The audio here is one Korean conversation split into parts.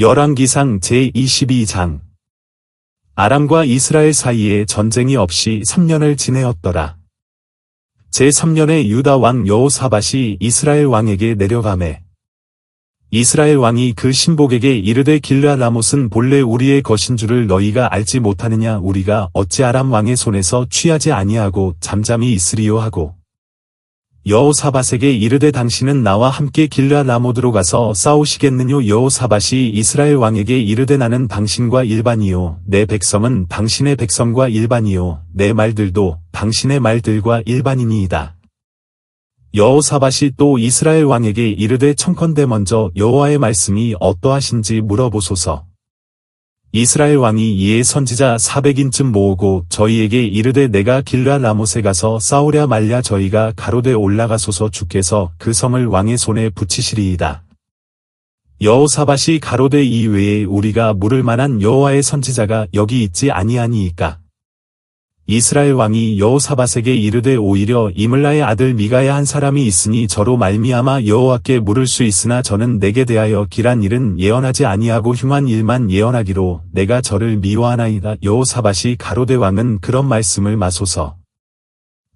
열왕기상 제22장. 아람과 이스라엘 사이에 전쟁이 없이 3년을 지내었더라. 제3년에 유다 왕 여호사밧이 이스라엘 왕에게 내려가매 이스라엘 왕이 그 신복에게 이르되 길라 라못은 본래 우리의 것인 줄을 너희가 알지 못하느냐? 우리가 어찌 아람 왕의 손에서 취하지 아니하고 잠잠히 있으리요? 하고 여호사밧에게 이르되 당신은 나와 함께 길라 라모드로 가서 싸우시겠느뇨 여호사밧이 이스라엘 왕에게 이르되 나는 당신과 일반이요 내 백성은 당신의 백성과 일반이요 내 말들도 당신의 말들과 일반이니이다. 여호사밧이 또 이스라엘 왕에게 이르되 청컨대 먼저 여호와의 말씀이 어떠하신지 물어보소서. 이스라엘 왕이 이에 선지자 400인쯤 모으고 저희에게 이르되 내가 길라 라못에 가서 싸우랴 말랴 저희가 가로되 올라가소서 주께서 그 성을 왕의 손에 붙이시리이다. 여호사밧이 가로되 이외에 우리가 물을 만한 여호와의 선지자가 여기 있지 아니하니이까. 이스라엘 왕이 여호사밧에게 이르되 오히려 이물라의 아들 미가야 한 사람이 있으니 저로 말미암아 여호와께 물을 수 있으나 저는 내게 대하여 길한 일은 예언하지 아니하고 흉한 일만 예언하기로 내가 저를 미워하나이다. 여호사밧이 가로대 왕은 그런 말씀을 마소서.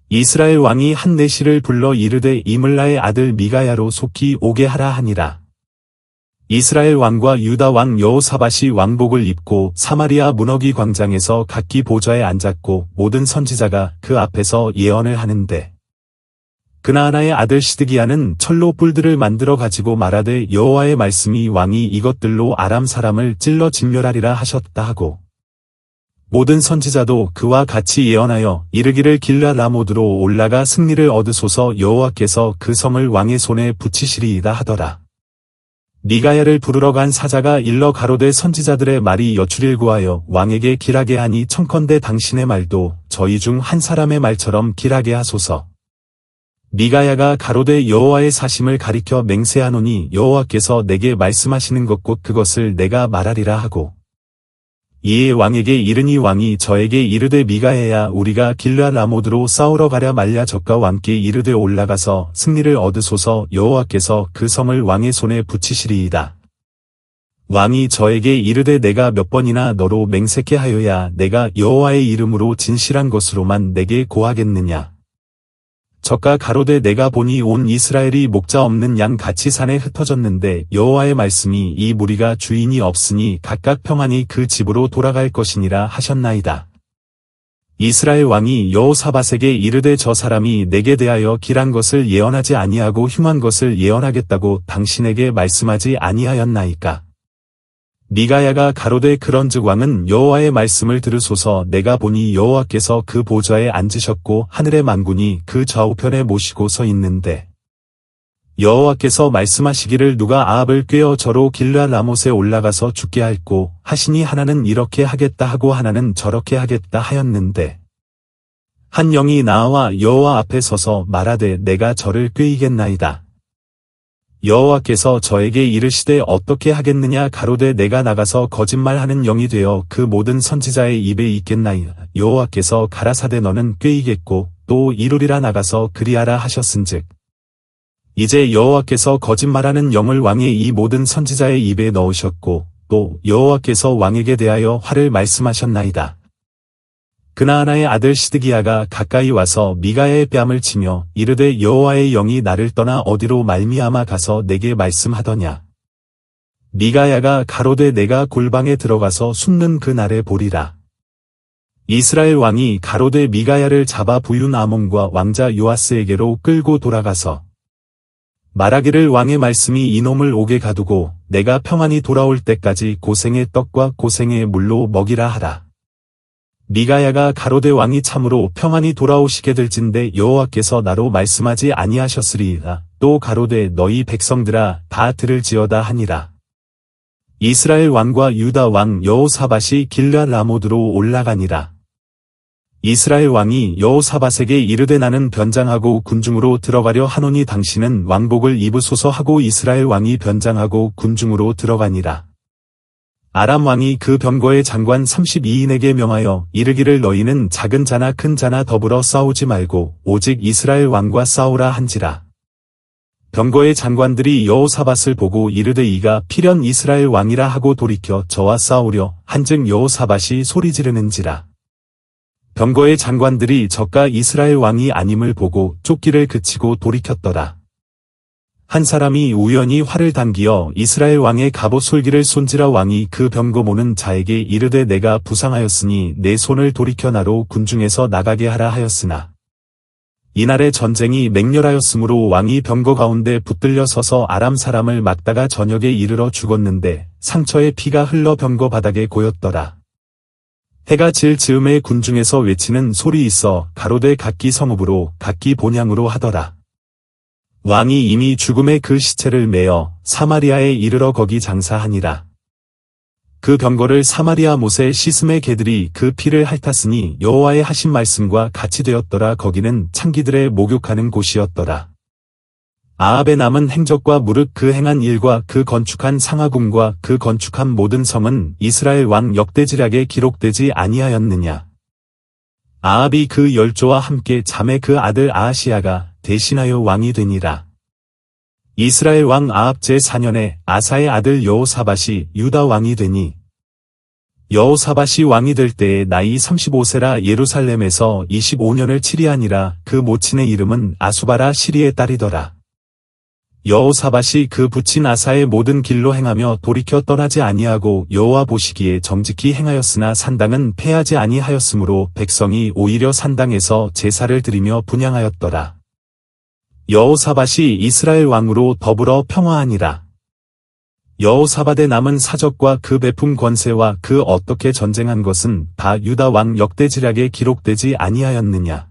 이스라엘 왕이 한 내시를 불러 이르되 이물라의 아들 미가야로 속히 오게 하라 하니라 이스라엘 왕과 유다 왕 여호사밧이 왕복을 입고 사마리아 문어기 광장에서 각기 보좌에 앉았고 모든 선지자가 그 앞에서 예언을 하는데 그나하나의 아들 시드기야는 철로 뿔들을 만들어 가지고 말하되 여호와의 말씀이 왕이 이것들로 아람 사람을 찔러 진멸하리라 하셨다 하고 모든 선지자도 그와 같이 예언하여 이르기를 길라 라모드로 올라가 승리를 얻으소서 여호와께서 그 성을 왕의 손에 붙이시리이다 하더라. 미가야를 부르러 간 사자가 일러 가로되 선지자들의 말이 여출일 구하여 왕에게 길하게 하니 청컨대 당신의 말도 저희 중 한 사람의 말처럼 길하게 하소서. 미가야가 가로되 여호와의 사심을 가리켜 맹세하노니 여호와께서 내게 말씀하시는 것곧 그것을 내가 말하리라 하고 이에 왕에게 이르니 왕이 저에게 이르되 미가야야 우리가 길라 라모드로 싸우러 가랴 말랴 적과 왕께 이르되 올라가서 승리를 얻으소서 여호와께서 그 성을 왕의 손에 붙이시리이다. 왕이 저에게 이르되 내가 몇 번이나 너로 맹세케 하여야 내가 여호와의 이름으로 진실한 것으로만 내게 고하겠느냐. 저가 가로되 내가 보니 온 이스라엘이 목자 없는 양 같이 산에 흩어졌는데 여호와의 말씀이 이 무리가 주인이 없으니 각각 평안히 그 집으로 돌아갈 것이니라 하셨나이다. 이스라엘 왕이 여호사밧에게 이르되 저 사람이 내게 대하여 길한 것을 예언하지 아니하고 흉한 것을 예언하겠다고 당신에게 말씀하지 아니하였나이까. 미가야가 가로되 그런즉 왕은 여호와의 말씀을 들으소서 내가 보니 여호와께서 그 보좌에 앉으셨고 하늘의 만군이 그 좌우편에 모시고 서 있는데 여호와께서 말씀하시기를 누가 아합을 꿰어 저로 길라 라못에 올라가서 죽게 할고 하시니 하나는 이렇게 하겠다 하고 하나는 저렇게 하겠다 하였는데 한 영이 나와 여호와 앞에 서서 말하되 내가 저를 꿰이겠나이다. 여호와께서 저에게 이르시되 어떻게 하겠느냐? 가로되 내가 나가서 거짓말하는 영이 되어 그 모든 선지자의 입에 있겠나이 여호와께서 가라사대 너는 꾀이겠고 또 이루리라 나가서 그리하라 하셨은즉. 이제 여호와께서 거짓말하는 영을 왕의 이 모든 선지자의 입에 넣으셨고 또 여호와께서 왕에게 대하여 화를 말씀하셨나이다. 그나하나의 아들 시드기야가 가까이 와서 미가의 뺨을 치며 이르되 여호와의 영이 나를 떠나 어디로 말미암아 가서 내게 말씀하더냐. 미가야가 가로되 내가 골방에 들어가서 숨는 그 날에 보리라. 이스라엘 왕이 가로되 미가야를 잡아 부윤 아몬과 왕자 요아스에게로 끌고 돌아가서 말하기를 왕의 말씀이 이놈을 옥에 가두고 내가 평안히 돌아올 때까지 고생의 떡과 고생의 물로 먹이라 하라. 미가야가 가로대 왕이 참으로 평안히 돌아오시게 될진데 여호와께서 나로 말씀하지 아니하셨으리이다. 또 가로대 너희 백성들아 다 들을지어다 하니라. 이스라엘 왕과 유다 왕 여호사밧이 길라 라모드로 올라가니라. 이스라엘 왕이 여호사밧에게 이르되 나는 변장하고 군중으로 들어가려 하노니 당신은 왕복을 입으소서 하고 이스라엘 왕이 변장하고 군중으로 들어가니라. 아람 왕이 그 병거의 장관 32인에게 명하여 이르기를 너희는 작은 자나 큰 자나 더불어 싸우지 말고 오직 이스라엘 왕과 싸우라 한지라. 병거의 장관들이 여호사밧을 보고 이르되 이가 필연 이스라엘 왕이라 하고 돌이켜 저와 싸우려 한즉 여호사밧이 소리 지르는지라. 병거의 장관들이 저가 이스라엘 왕이 아님을 보고 쫓기를 그치고 돌이켰더라. 한 사람이 우연히 활을 당기어 이스라엘 왕의 갑옷 솔기를 손지라 왕이 그 병거 모는 자에게 이르되 내가 부상하였으니 내 손을 돌이켜 나로 군중에서 나가게 하라 하였으나 이날의 전쟁이 맹렬하였으므로 왕이 병거 가운데 붙들려 서서 아람 사람을 막다가 저녁에 이르러 죽었는데 상처에 피가 흘러 병거 바닥에 고였더라. 해가 질 즈음에 군중에서 외치는 소리 있어 가로되 각기 성읍으로 각기 본향으로 하더라. 왕이 이미 죽음의 그 시체를 메어 사마리아에 이르러 거기 장사하니라. 그 병거를 사마리아 못의 시스메 개들이 그 피를 핥았으니 여호와의 하신 말씀과 같이 되었더라 거기는 창기들의 목욕하는 곳이었더라. 아합의 남은 행적과 무릇 그 행한 일과 그 건축한 상하궁과 그 건축한 모든 성은 이스라엘 왕 역대지략에 기록되지 아니하였느냐. 아합이 그 열조와 함께 잠의 그 아들 아하시아가 대신하여 왕이 되니라. 이스라엘 왕 아합 제4년에 아사의 아들 여호사밧이 유다 왕이 되니 여호사밧이 왕이 될 때에 나이 35세라 예루살렘에서 25년을 치리하니라 그 모친의 이름은 아수바라 시리의 딸이더라. 여호사밧이 그 부친 아사의 모든 길로 행하며 돌이켜 떠나지 아니하고 여호와 보시기에 정직히 행하였으나 산당은 패하지 아니하였으므로 백성이 오히려 산당에서 제사를 드리며 분양하였더라. 여호사밧이 이스라엘 왕으로 더불어 평화하니라. 여호사밧의 남은 사적과 그 베푼 권세와 그 어떻게 전쟁한 것은 다 유다 왕 역대지략에 기록되지 아니하였느냐.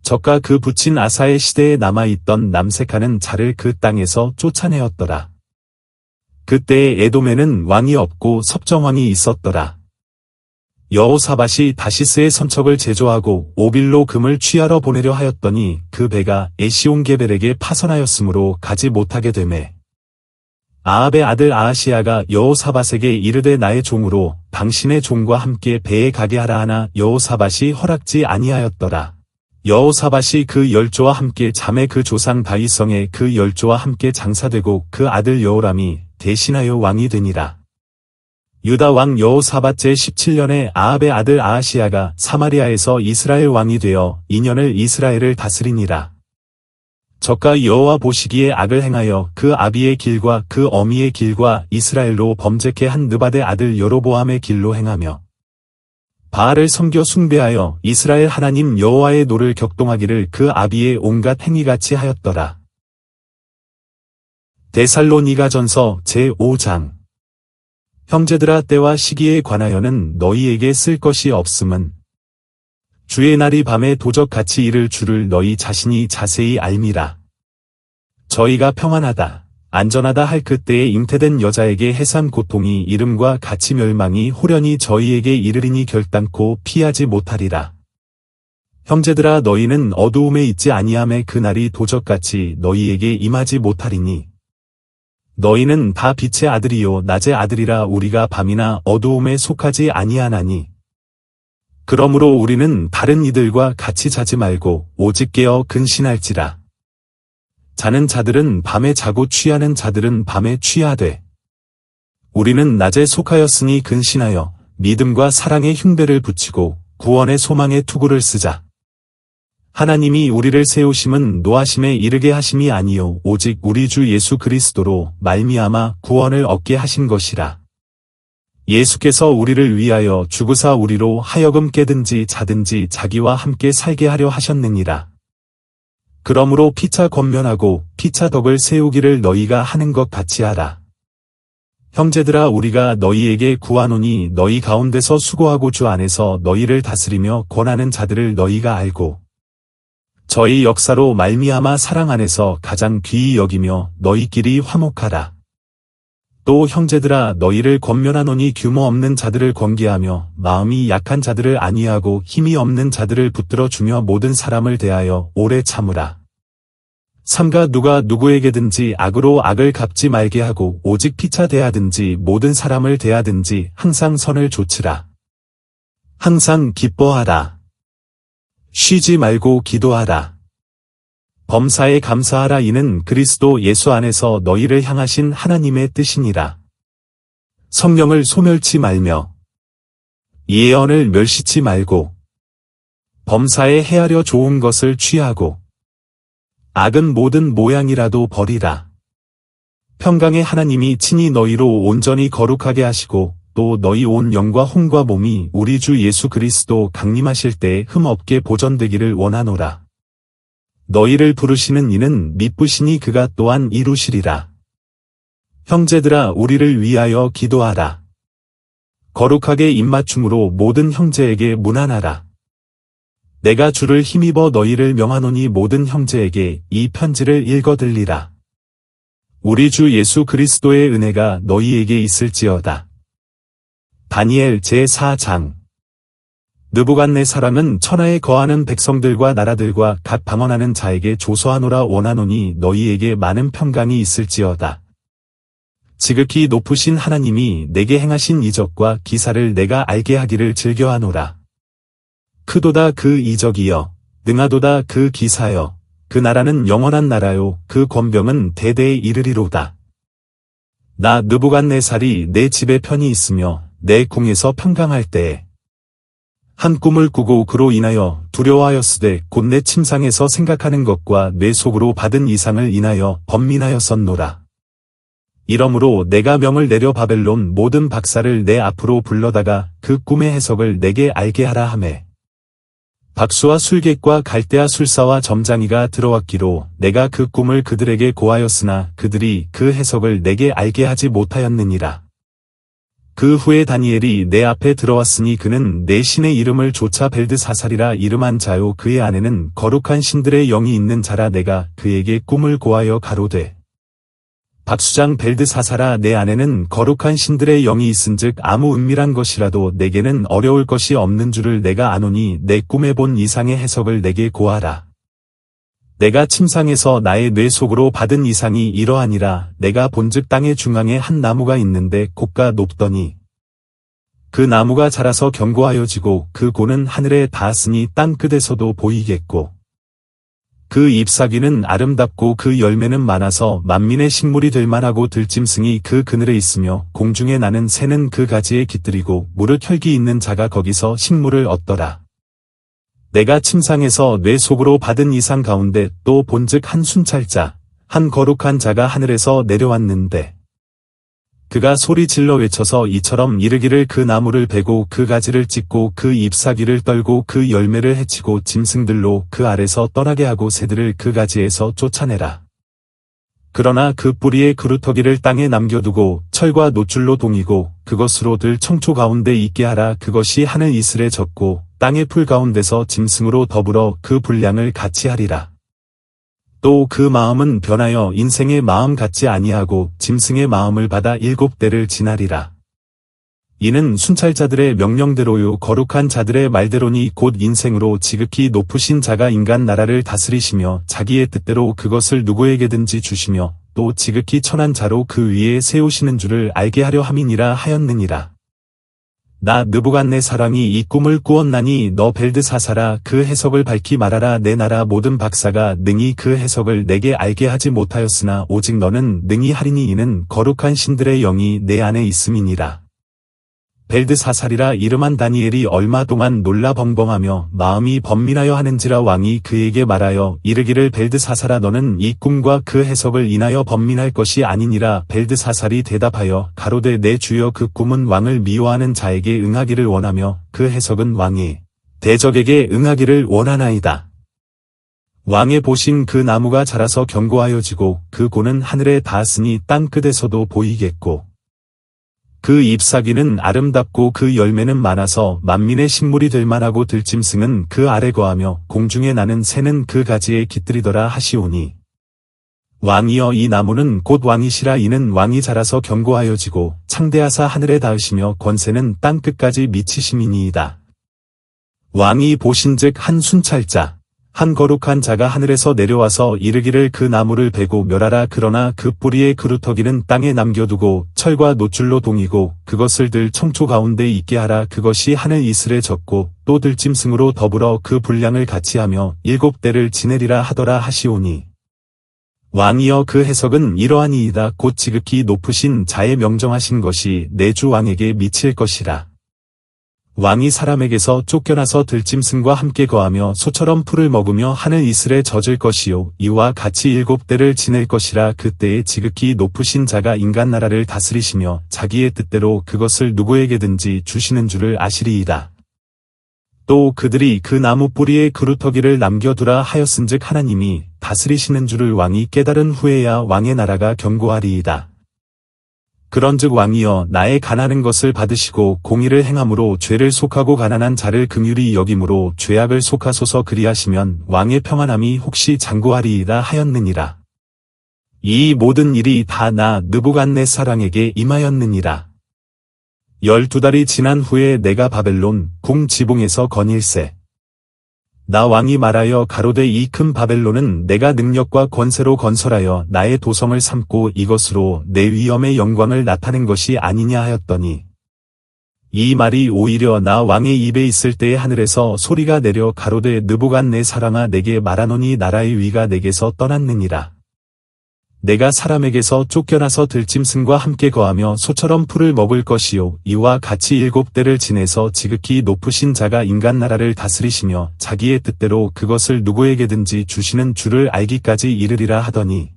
저가 그 부친 아사의 시대에 남아있던 남색하는 자를 그 땅에서 쫓아내었더라. 그때에 에돔에는 왕이 없고 섭정왕이 있었더라. 여호사밧이 다시스의 선척을 제조하고 오빌로 금을 취하러 보내려 하였더니 그 배가 에시온게벨에게 파선하였으므로 가지 못하게 되매 아합의 아들 아하시아가 여호사밧에게 이르되 나의 종으로 당신의 종과 함께 배에 가게 하라 하나 여호사밧이 허락지 아니하였더라. 여호사밧이 그 열조와 함께 잠의 그 조상 다윗성에 그 열조와 함께 장사되고 그 아들 여호람이 대신하여 왕이 되니라. 유다 왕 여호사밧 제 17년에 아합의 아들 아하시아가 사마리아에서 이스라엘 왕이 되어 2년을 이스라엘을 다스리니라. 저가 여호와 보시기에 악을 행하여 그 아비의 길과 그 어미의 길과 이스라엘로 범죄케 한 느바데 아들 여로보암의 길로 행하며 바알을 섬겨 숭배하여 이스라엘 하나님 여호와의 노를 격동하기를 그 아비의 온갖 행위같이 하였더라. 데살로니가 전서 제5장 형제들아 때와 시기에 관하여는 너희에게 쓸 것이 없음은 주의 날이 밤에 도적같이 이를 줄을 너희 자신이 자세히 알미라. 저희가 평안하다, 안전하다 할 그때에 잉태된 여자에게 해산 고통이 이름과 같이 멸망이 호련히 저희에게 이르리니 결단코 피하지 못하리라. 형제들아 너희는 어두움에 있지 아니함에 그날이 도적같이 너희에게 임하지 못하리니 너희는 다 빛의 아들이요 낮의 아들이라 우리가 밤이나 어두움에 속하지 아니하나니. 그러므로 우리는 다른 이들과 같이 자지 말고 오직 깨어 근신할지라. 자는 자들은 밤에 자고 취하는 자들은 밤에 취하되. 우리는 낮에 속하였으니 근신하여 믿음과 사랑의 흉배를 붙이고 구원의 소망의 투구를 쓰자. 하나님이 우리를 세우심은 노하심에 이르게 하심이 아니요 오직 우리 주 예수 그리스도로 말미암아 구원을 얻게 하신 것이라. 예수께서 우리를 위하여 죽으사 우리로 하여금 깨든지 자든지 자기와 함께 살게 하려 하셨느니라. 그러므로 피차 권면하고 피차 덕을 세우기를 너희가 하는 것 같이 하라. 형제들아 우리가 너희에게 구하노니 너희 가운데서 수고하고 주 안에서 너희를 다스리며 권하는 자들을 너희가 알고 저희 역사로 말미암아 사랑 안에서 가장 귀히 여기며 너희끼리 화목하라. 또 형제들아 너희를 권면하노니 규모 없는 자들을 권계하며 마음이 약한 자들을 안위하고 힘이 없는 자들을 붙들어 주며 모든 사람을 대하여 오래 참으라. 삼가 누가 누구에게든지 악으로 악을 갚지 말게 하고 오직 피차 대하든지 모든 사람을 대하든지 항상 선을 조치라. 항상 기뻐하라. 쉬지 말고 기도하라. 범사에 감사하라 이는 그리스도 예수 안에서 너희를 향하신 하나님의 뜻이니라. 성령을 소멸치 말며 예언을 멸시치 말고 범사에 헤아려 좋은 것을 취하고 악은 모든 모양이라도 버리라. 평강의 하나님이 친히 너희로 온전히 거룩하게 하시고 또 너희 온 영과 혼과 몸이 우리 주 예수 그리스도 강림하실 때 흠없게 보존되기를 원하노라. 너희를 부르시는 이는 미쁘시니 그가 또한 이루시리라. 형제들아 우리를 위하여 기도하라. 거룩하게 입맞춤으로 모든 형제에게 문안하라. 내가 주를 힘입어 너희를 명하노니 모든 형제에게 이 편지를 읽어들리라. 우리 주 예수 그리스도의 은혜가 너희에게 있을지어다. 다니엘 제4장 느부갓네 사람은 천하에 거하는 백성들과 나라들과 각 방언하는 자에게 조서하노라 원하노니 너희에게 많은 평강이 있을지어다. 지극히 높으신 하나님이 내게 행하신 이적과 기사를 내가 알게 하기를 즐겨하노라. 크도다 그 이적이여, 능하도다 그 기사여, 그 나라는 영원한 나라요, 그 권병은 대대에 이르리로다. 나 느부갓네살이 내 집에 편히 있으며 내 궁에서 평강할 때에 한 꿈을 꾸고 그로 인하여 두려워하였으되 곧 내 침상에서 생각하는 것과 내 속으로 받은 이상을 인하여 번민하였었노라. 이러므로 내가 명을 내려 바벨론 모든 박사를 내 앞으로 불러다가 그 꿈의 해석을 내게 알게 하라 하매. 박수와 술객과 갈대아 술사와 점장이가 들어왔기로 내가 그 꿈을 그들에게 고하였으나 그들이 그 해석을 내게 알게 하지 못하였느니라. 그 후에 다니엘이 내 앞에 들어왔으니 그는 내 신의 이름을 조차 벨드사살이라 이름한 자요 그의 안에는 거룩한 신들의 영이 있는 자라 내가 그에게 꿈을 고하여 가로되 박수장 벨드사사라 내 안에는 거룩한 신들의 영이 있은즉 아무 은밀한 것이라도 내게는 어려울 것이 없는 줄을 내가 아노니 내 꿈에 본 이상의 해석을 내게 고하라. 내가 침상에서 나의 뇌 속으로 받은 이상이 이러하니라 내가 본즉 땅의 중앙에 한 나무가 있는데 곱가 높더니 그 나무가 자라서 견고하여지고 그 고는 하늘에 닿았으니 땅 끝에서도 보이겠고 그 잎사귀는 아름답고 그 열매는 많아서 만민의 식물이 될 만하고 들짐승이 그 그늘에 있으며 공중에 나는 새는 그 가지에 깃들이고 무릇 혈기 있는 자가 거기서 식물을 얻더라. 내가 침상에서 뇌 속으로 받은 이상 가운데 또 본즉 한 순찰자, 한 거룩한 자가 하늘에서 내려왔는데 그가 소리 질러 외쳐서 이처럼 이르기를 그 나무를 베고 그 가지를 찢고 그 잎사귀를 떨고 그 열매를 해치고 짐승들로 그 아래서 떠나게 하고 새들을 그 가지에서 쫓아내라. 그러나 그 뿌리의 그루터기를 땅에 남겨두고 철과 노줄로 동이고 그것으로 들 청초 가운데 있게 하라 그것이 하늘 이슬에 젖고 땅의 풀 가운데서 짐승으로 더불어 그 분량을 같이 하리라. 또 그 마음은 변하여 인생의 마음 같지 아니하고 짐승의 마음을 받아 일곱 대를 지나리라. 이는 순찰자들의 명령대로요 거룩한 자들의 말대로니 곧 인생으로 지극히 높으신 자가 인간 나라를 다스리시며 자기의 뜻대로 그것을 누구에게든지 주시며 또 지극히 천한 자로 그 위에 세우시는 줄을 알게 하려 함이니라 하였느니라. 나 느부갓네 사람이 이 꿈을 꾸었나니 너 벨드사사라 그 해석을 밝히 말하라 내 나라 모든 박사가 능히 그 해석을 내게 알게 하지 못하였으나 오직 너는 능히 하리니 이는 거룩한 신들의 영이 내 안에 있음이니라. 벨드사살이라 이름한 다니엘이 얼마 동안 놀라 벙벙하며 마음이 번민하여 하는지라 왕이 그에게 말하여 이르기를 벨드사살아 너는 이 꿈과 그 해석을 인하여 번민할 것이 아니니라 벨드사살이 대답하여 가로되 내 주여 그 꿈은 왕을 미워하는 자에게 응하기를 원하며 그 해석은 왕이 대적에게 응하기를 원하나이다. 왕의 보신 그 나무가 자라서 견고하여지고 그 고는 하늘에 닿았으니 땅 끝에서도 보이겠고 그 잎사귀는 아름답고 그 열매는 많아서 만민의 식물이 될 만하고 들짐승은 그 아래 거하며 공중에 나는 새는 그 가지에 깃들이더라 하시오니. 왕이여 이 나무는 곧 왕이시라 이는 왕이 자라서 견고하여지고 창대하사 하늘에 닿으시며 권세는 땅 끝까지 미치심이니이다. 왕이 보신즉 한 순찰자, 한 거룩한 자가 하늘에서 내려와서 이르기를 그 나무를 베고 멸하라. 그러나 그 뿌리의 그루터기는 땅에 남겨두고 철과 노줄로 동이고 그것을 들 청초 가운데 있게 하라. 그것이 하늘 이슬에 젖고 또 들짐승으로 더불어 그 분량을 같이 하며 일곱 대를 지내리라 하더라 하시오니. 왕이여 그 해석은 이러하니이다. 곧 지극히 높으신 자의 명정하신 것이 내 주 왕에게 미칠 것이라. 왕이 사람에게서 쫓겨나서 들짐승과 함께 거하며 소처럼 풀을 먹으며 하늘 이슬에 젖을 것이요 이와 같이 일곱 대를 지낼 것이라 그때에 지극히 높으신 자가 인간 나라를 다스리시며 자기의 뜻대로 그것을 누구에게든지 주시는 줄을 아시리이다. 또 그들이 그 나무 뿌리에 그루터기를 남겨두라 하였은즉 하나님이 다스리시는 줄을 왕이 깨달은 후에야 왕의 나라가 견고하리이다. 그런즉 왕이여 나의 가난한 것을 받으시고 공의를 행함으로 죄를 속하고 가난한 자를 긍휼히 여김으로 죄악을 속하소서 그리하시면 왕의 평안함이 혹시 장구하리이다 하였느니라. 이 모든 일이 다 나 느부갓네 사랑에게 임하였느니라. 열두 달이 지난 후에 내가 바벨론 궁 지붕에서 건일세. 나 왕이 말하여 가로되 이 큰 바벨론은 내가 능력과 권세로 건설하여 나의 도성을 삼고 이것으로 내 위엄의 영광을 나타낸 것이 아니냐 하였더니 이 말이 오히려 나 왕의 입에 있을 때에 하늘에서 소리가 내려 가로되 느부갓네 사랑아 내게 말하노니 나라의 위가 내게서 떠났느니라. 내가 사람에게서 쫓겨나서 들짐승과 함께 거하며 소처럼 풀을 먹을 것이요 이와 같이 일곱 대를 지내서 지극히 높으신 자가 인간 나라를 다스리시며 자기의 뜻대로 그것을 누구에게든지 주시는 줄을 알기까지 이르리라 하더니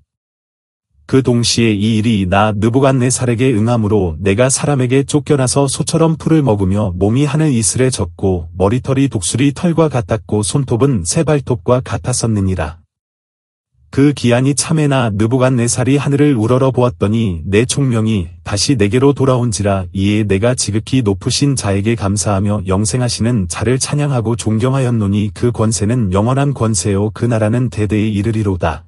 그 동시에 이 일이 나 느부갓네살에게 응함으로 내가 사람에게 쫓겨나서 소처럼 풀을 먹으며 몸이 하늘 이슬에 젖고 머리털이 독수리 털과 같았고 손톱은 새 발톱과 같았었느니라. 그 기한이 참에나 느부갓네살이 하늘을 우러러 보았더니 내 총명이 다시 내게로 돌아온지라 이에 내가 지극히 높으신 자에게 감사하며 영생하시는 자를 찬양하고 존경하였노니 그 권세는 영원한 권세요 그 나라는 대대에 이르리로다.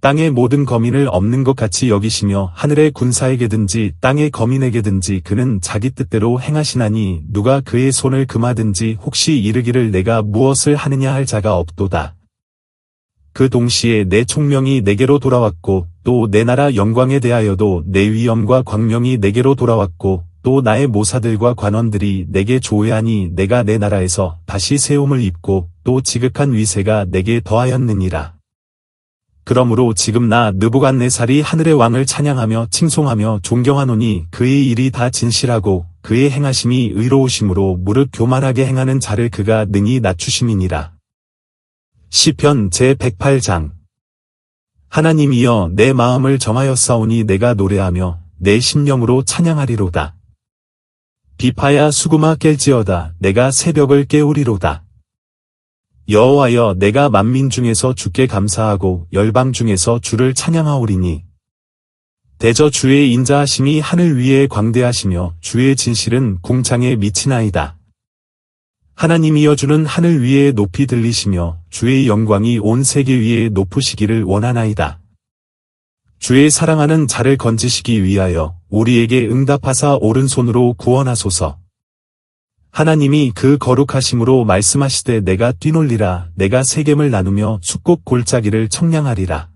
땅의 모든 거민을 없는 것 같이 여기시며 하늘의 군사에게든지 땅의 거민에게든지 그는 자기 뜻대로 행하시나니 누가 그의 손을 금하든지 혹시 이르기를 내가 무엇을 하느냐 할 자가 없도다. 그 동시에 내 총명이 내게로 돌아왔고 또 내 나라 영광에 대하여도 내 위엄과 광명이 내게로 돌아왔고 또 나의 모사들과 관원들이 내게 조회하니 내가 내 나라에서 다시 세움을 입고 또 지극한 위세가 내게 더하였느니라. 그러므로 지금 나 느부갓네살이 하늘의 왕을 찬양하며 칭송하며 존경하노니 그의 일이 다 진실하고 그의 행하심이 의로우심으로 무릇 교만하게 행하는 자를 그가 능히 낮추심이니라. 시편 제108장 하나님이여 내 마음을 정하였사오니 내가 노래하며 내 심령으로 찬양하리로다. 비파야 수구마 깰지어다 내가 새벽을 깨우리로다. 여호와여 내가 만민 중에서 주께 감사하고 열방 중에서 주를 찬양하오리니 대저 주의 인자하심이 하늘 위에 광대하시며 주의 진실은 궁창에 미치나이다. 하나님이여 주는 하늘 위에 높이 들리시며 주의 영광이 온 세계 위에 높으시기를 원하나이다. 주의 사랑하는 자를 건지시기 위하여 우리에게 응답하사 오른손으로 구원하소서. 하나님이 그 거룩하심으로 말씀하시되 내가 뛰놀리라 내가 세겜을 나누며 숙곡 골짜기를 청량하리라.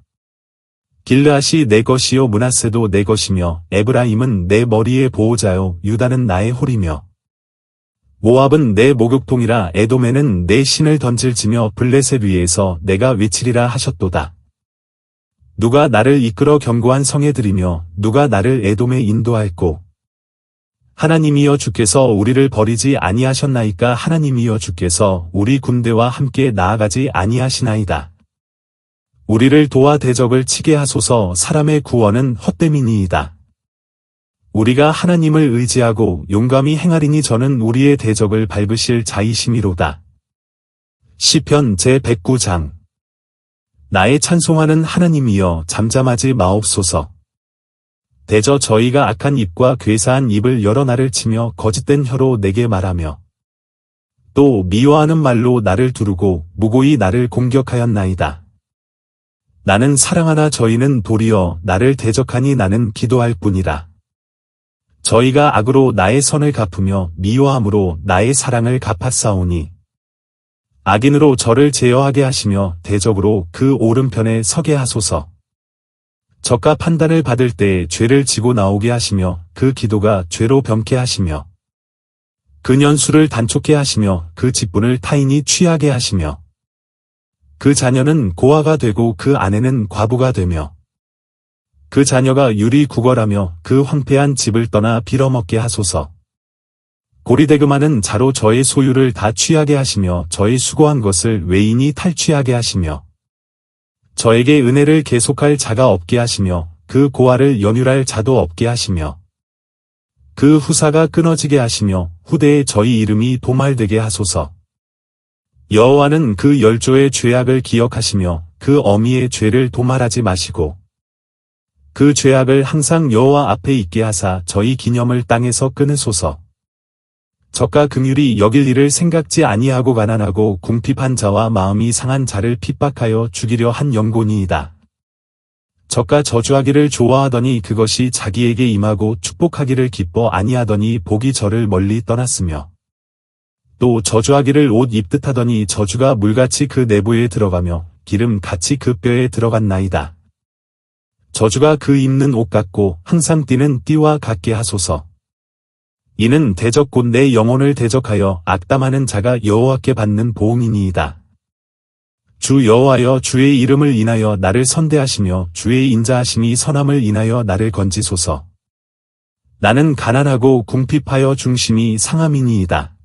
길르앗이 내 것이요 문하세도 내 것이며 에브라임은 내 머리의 보호자요 유다는 나의 홀이며 모압은 내 목욕통이라 에돔에는 내 신을 던질지며 블레셋 위에서 내가 외치리라 하셨도다. 누가 나를 이끌어 견고한 성에 들이며 누가 나를 에돔에 인도할꼬. 하나님이여 주께서 우리를 버리지 아니하셨나이까 하나님이여 주께서 우리 군대와 함께 나아가지 아니하시나이다. 우리를 도와 대적을 치게 하소서 사람의 구원은 헛됨이니이다. 우리가 하나님을 의지하고 용감히 행하리니 저는 우리의 대적을 밟으실 자이심이로다. 시편 제109장 나의 찬송하는 하나님이여 잠잠하지 마옵소서. 대저 저희가 악한 입과 괴사한 입을 열어 나를 치며 거짓된 혀로 내게 말하며 또 미워하는 말로 나를 두르고 무고히 나를 공격하였나이다. 나는 사랑하나 저희는 도리어 나를 대적하니 나는 기도할 뿐이라. 저희가 악으로 나의 선을 갚으며 미워함으로 나의 사랑을 갚았사오니 악인으로 저를 제어하게 하시며 대적으로 그 오른편에 서게 하소서. 저가 판단을 받을 때 죄를 지고 나오게 하시며 그 기도가 죄로 변케 하시며 그 년수를 단촉케 하시며 그 직분을 타인이 취하게 하시며 그 자녀는 고아가 되고 그 아내는 과부가 되며 그 자녀가 유리 구걸하며 그 황폐한 집을 떠나 빌어먹게 하소서. 고리대금하는 자로 저의 소유를 다 취하게 하시며 저의 수고한 것을 외인이 탈취하게 하시며 저에게 은혜를 계속할 자가 없게 하시며 그 고아를 연율할 자도 없게 하시며 그 후사가 끊어지게 하시며 후대에 저희 이름이 도말되게 하소서. 여호와는 그 열조의 죄악을 기억하시며 그 어미의 죄를 도말하지 마시고 그 죄악을 항상 여호와 앞에 있게 하사 저희 기념을 땅에서 끊으소서. 저가 긍휼이 여길 일을 생각지 아니하고 가난하고 궁핍한 자와 마음이 상한 자를 핍박하여 죽이려 한 영곤이이다. 저가 저주하기를 좋아하더니 그것이 자기에게 임하고 축복하기를 기뻐 아니하더니 복이 저를 멀리 떠났으며 또 저주하기를 옷 입듯 하더니 저주가 물같이 그 내부에 들어가며 기름 같이 그 뼈에 들어갔나이다. 저주가 그 입는 옷 같고 항상 뛰는 띠와 같게 하소서. 이는 대적 곧 내 영혼을 대적하여 악담하는 자가 여호와께 받는 보응이니이다. 주 여호와여 주의 이름을 인하여 나를 선대하시며 주의 인자하심이 선함을 인하여 나를 건지소서. 나는 가난하고 궁핍하여 중심이 상함이니이다.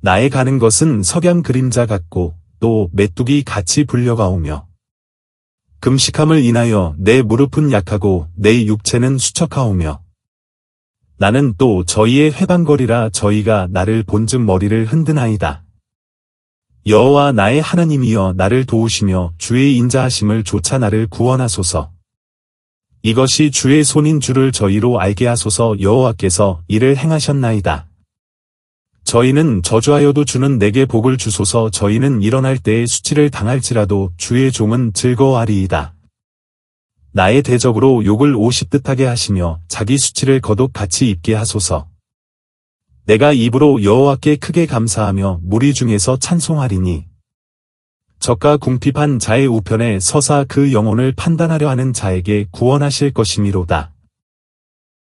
나의 가는 것은 석양 그림자 같고 또 메뚜기 같이 불려가오며 금식함을 인하여 내 무릎은 약하고 내 육체는 수척하오며 나는 또 저희의 회방거리라 저희가 나를 본즉 머리를 흔드나이다. 여호와 나의 하나님이여 나를 도우시며 주의 인자하심을 조차 나를 구원하소서. 이것이 주의 손인 줄을 저희로 알게 하소서 여호와께서 이를 행하셨나이다. 저희는 저주하여도 주는 내게 복을 주소서 저희는 일어날 때에 수치를 당할지라도 주의 종은 즐거워하리이다. 나의 대적으로 욕을 오십 듯하게 하시며 자기 수치를 거독 같이 입게 하소서. 내가 입으로 여호와께 크게 감사하며 무리 중에서 찬송하리니 적과 궁핍한 자의 우편에 서사 그 영혼을 판단하려 하는 자에게 구원하실 것이미로다.